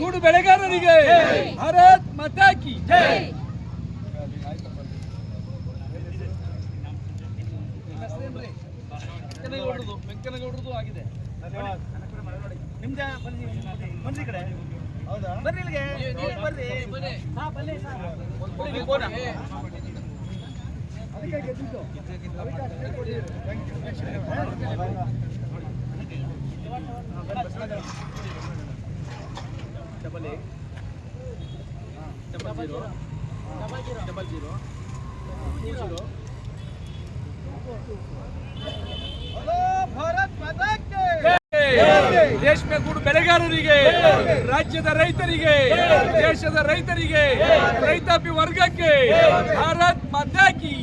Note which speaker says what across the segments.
Speaker 1: ಗೂಡು ಬೆಳೆಗಾರರಿಗೆ ಭಾರತ್ ಮತಾಕಿ ಜೈ. ವೆಂಕನಗೌಡರದು ಆಗಿದೆ.
Speaker 2: ನಿಮ್ದ ಬನ್ನಿ ಬನ್ನಿ ಕಡೆ. ಹೌದಾ? ಬರ್ರಿ ಇಲ್ಲಿಗೆ. ಬರ್ರಿ ಹಾ ಬನ್ನಿ ಅದಕ್ಕೆ ಗೆದ್ದಿದ್ದು. Double eight double zero double zero zero
Speaker 1: ರೇಷ್ಮೆ ಗೂಡು ಬೆಳೆಗಾರರಿಗೆ ರಾಜ್ಯದ ರೈತರಿಗೆ ದೇಶದ ರೈತರಿಗೆ ರೈತಾಪಿ ವರ್ಗಕ್ಕೆ ಭಾರತ್ ಮಾತಾ ಕಿ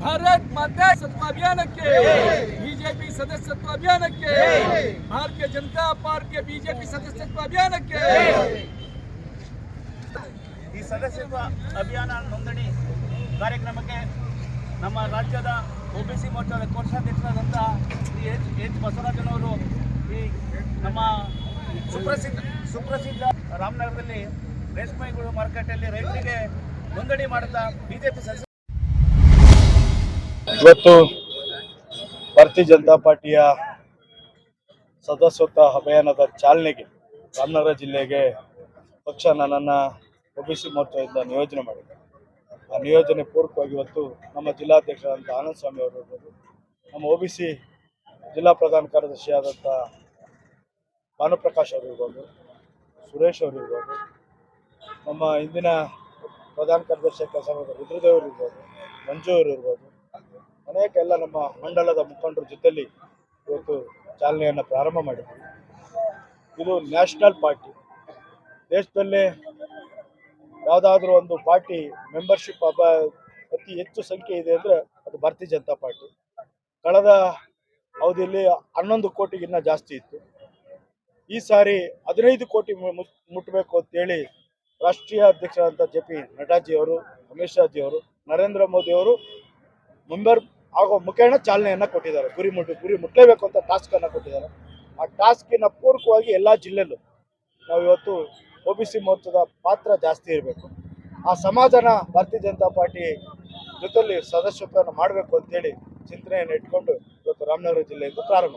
Speaker 1: ಭಾರತ್ ಮಾತಾ ಅಭಿಯಾನಕ್ಕೆ ಬಿಜೆಪಿ ಸದಸ್ಯತ್ವ ಅಭಿಯಾನಕ್ಕೆ ಭಾರತೀಯ ಜನತಾ ಪಾರ್ಟಿಯ ಬಿಜೆಪಿ ಸದಸ್ಯತ್ವ ಅಭಿಯಾನಕ್ಕೆ.
Speaker 2: ಈ ಸದಸ್ಯತ್ವ ಅಭಿಯಾನ ನೋಂದಣಿ ಕಾರ್ಯಕ್ರಮಕ್ಕೆ ನಮ್ಮ ರಾಜ್ಯದ ಒಬಿಸಿ ಮೋರ್ಚಾದ ಕೋಶಾಧ್ಯಕ್ಷರಾದಂತಹ ಶ್ರೀ ಎಚ್ ಎಚ್ ಬಸವರಾಜನವರು ಈ ನಮ್ಮ ಸುಪ್ರಸಿದ್ಧ ಸುಪ್ರಸಿದ್ಧ ರಾಮನಗರದಲ್ಲಿ ರೇಷ್ಮೆಗೂಡು ಮಾರುಕಟ್ಟೆಯಲ್ಲಿ ರೈತರಿಗೆ ನೋಂದಣಿ ಮಾಡುತ್ತಾ ಬಿಜೆಪಿ ಸದಸ್ಯ
Speaker 3: ಇವತ್ತು ಭಾರತೀಯ ಜನತಾ ಪಾರ್ಟಿಯ ಸದಸ್ಯತ್ವ ಅಭಿಯಾನದ ಚಾಲನೆಗೆ ರಾಮನಗರ ಜಿಲ್ಲೆಗೆ ಪಕ್ಷ ನನ್ನನ್ನು ಒ ಬಿ ಸಿ ಮೋರ್ಚಾದಿಂದ ನಿಯೋಜನೆ ಮಾಡಿದೆ. ಆ ನಿಯೋಜನೆ ಪೂರ್ವಕವಾಗಿ ಇವತ್ತು ನಮ್ಮ ಜಿಲ್ಲಾಧ್ಯಕ್ಷರಾದಂಥ ಆನಂದ್ ಸ್ವಾಮಿ ಅವರು ಇರ್ಬೋದು, ನಮ್ಮ ಒ ಬಿ ಸಿ ಜಿಲ್ಲಾ ಪ್ರಧಾನ ಕಾರ್ಯದರ್ಶಿಯಾದಂಥ ಭಾನುಪ್ರಕಾಶ್ ಅವರು ಇರ್ಬೋದು, ಸುರೇಶ್ ಅವರು ಇರ್ಬೋದು, ನಮ್ಮ ಹಿಂದಿನ ಪ್ರಧಾನ ಕಾರ್ಯದರ್ಶಿ ಕೆಲಸ ಮಾಡಿದ ರುದ್ರದೇವರು ಇರ್ಬೋದು, ಮಂಜು ಅವರು ಇರ್ಬೋದು ಅನೇಕ ಎಲ್ಲ ನಮ್ಮ ಮಂಡಲದ ಮುಖಂಡರ ಜೊತೆಯಲ್ಲಿ ಇವತ್ತು ಚಾಲನೆಯನ್ನು ಪ್ರಾರಂಭ ಮಾಡಿದ್ವಿ. ಇದು ನ್ಯಾಷನಲ್ ಪಾರ್ಟಿ. ದೇಶದಲ್ಲೇ ಯಾವುದಾದ್ರೂ ಒಂದು ಪಾರ್ಟಿ ಮೆಂಬರ್ಶಿಪ್ ಅತಿ ಹೆಚ್ಚು ಸಂಖ್ಯೆ ಇದೆ ಅಂದರೆ ಅದು ಭಾರತೀಯ ಜನತಾ ಪಾರ್ಟಿ. ಕಳೆದ ಅವಧಿಯಲ್ಲಿ ಹನ್ನೊಂದು ಕೋಟಿಗಿನ್ನ ಜಾಸ್ತಿ ಇತ್ತು. ಈ ಸಾರಿ ಹದಿನೈದು ಕೋಟಿ ಮುಟ್ಟಬೇಕು ಅಂತೇಳಿ ರಾಷ್ಟ್ರೀಯ ಅಧ್ಯಕ್ಷರಾದಂಥ ಜೆ ಪಿ ನಡ್ಡಾಜಿಯವರು ಅಮಿತ್ ಶಾಜಿಯವರು ನರೇಂದ್ರ ಮೋದಿಯವರು ಮೆಂಬರ್ ಆಗೋ ಮುಖೇನ ಚಾಲನೆಯನ್ನ ಕೊಟ್ಟಿದ್ದಾರೆ. ಗುರಿ ಮುಟ್ಟು ಗುರಿ ಮುಟ್ಟಲೇಬೇಕು ಅಂತ ಟಾಸ್ಕ್ ಅನ್ನ ಕೊಟ್ಟಿದ್ದಾರೆ. ಆ ಟಾಸ್ಕಿನ ಪೂರ್ವಕವಾಗಿ ಎಲ್ಲಾ ಜಿಲ್ಲೆಯಲ್ಲೂ ನಾವು ಇವತ್ತು ಒ ಬಿ ಸಿ ಮಹತ್ವದ ಪಾತ್ರ ಜಾಸ್ತಿ ಇರಬೇಕು. ಆ ಸಮಾಜನ ಭಾರತೀಯ ಜನತಾ ಪಾರ್ಟಿ ಜೊತೆಲಿ ಸದಸ್ಯತ್ವವನ್ನು ಮಾಡಬೇಕು ಅಂತೇಳಿ ಚಿಂತನೆಯನ್ನು ಇಟ್ಕೊಂಡು ಇವತ್ತು ರಾಮನಗರ ಜಿಲ್ಲೆಯಿಂದ ಪ್ರಾರಂಭ?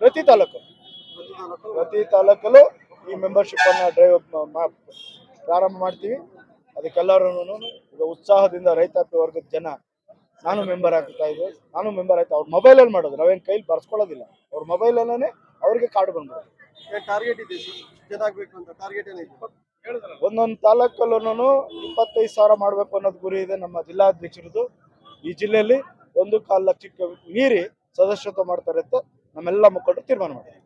Speaker 3: ಪ್ರತಿ ತಾಲೂಕು. ಪ್ರತಿ ತಾಲೂಕಲ್ಲೂ? ಈ ಮೆಂಬರ್ಶಿಪ್ ಅನ್ನು ಡ್ರೈವ್ ಪ್ರಾರಂಭ ಮಾಡ್ತೀವಿ. ಅದಕ್ಕೆಲ್ಲರೂ ಈಗ ಉತ್ಸಾಹದಿಂದ ರೈತಾಪಿ ವರ್ಗದ ಜನ ನಾನು ಮೆಂಬರ್ ಆಗ್ತಾ ಇದ್ದೆ. ನಾನು ಮೆಂಬರ್ ಆಯ್ತು. ಅವ್ರ ಮೊಬೈಲಲ್ಲಿ ಮಾಡೋದು. ನಾವೇನು ಕೈಲಿ ಬರ್ಸ್ಕೊಳ್ಳೋದಿಲ್ಲ. ಅವ್ರ ಮೊಬೈಲಲ್ಲೇ ಅವ್ರಿಗೆ ಕಾರ್ಡ್ ಬಂದ್ಬಿಡೋದು.
Speaker 4: ಟಾರ್ಗೆಟ್ ಇದೆ ಜೊತಾಗ್ಬೇಕು ಅಂತ. ಟಾರ್ಗೆಟ್ ಏನಿದೆ
Speaker 3: ಒಂದೊಂದು ತಾಲೂಕಲ್ಲೂ ಇಪ್ಪತ್ತೈದು ಸಾವಿರ ಮಾಡಬೇಕು ಅನ್ನೋದು ಗುರಿ ಇದೆ ನಮ್ಮ ಜಿಲ್ಲಾಧ್ಯಕ್ಷರದು ಈ ಜಿಲ್ಲೆಯಲ್ಲಿ ಒಂದು ಕಾಲು ಲಕ್ಷಕ್ಕೆ ಮೀರಿ ಸದಸ್ಯತ್ವ ಮಾಡ್ತಾರೆ ಅಂತ ನಮ್ಮೆಲ್ಲ ಮುಖಂಡರು ತೀರ್ಮಾನ ಮಾಡಿದ್ದಾರೆ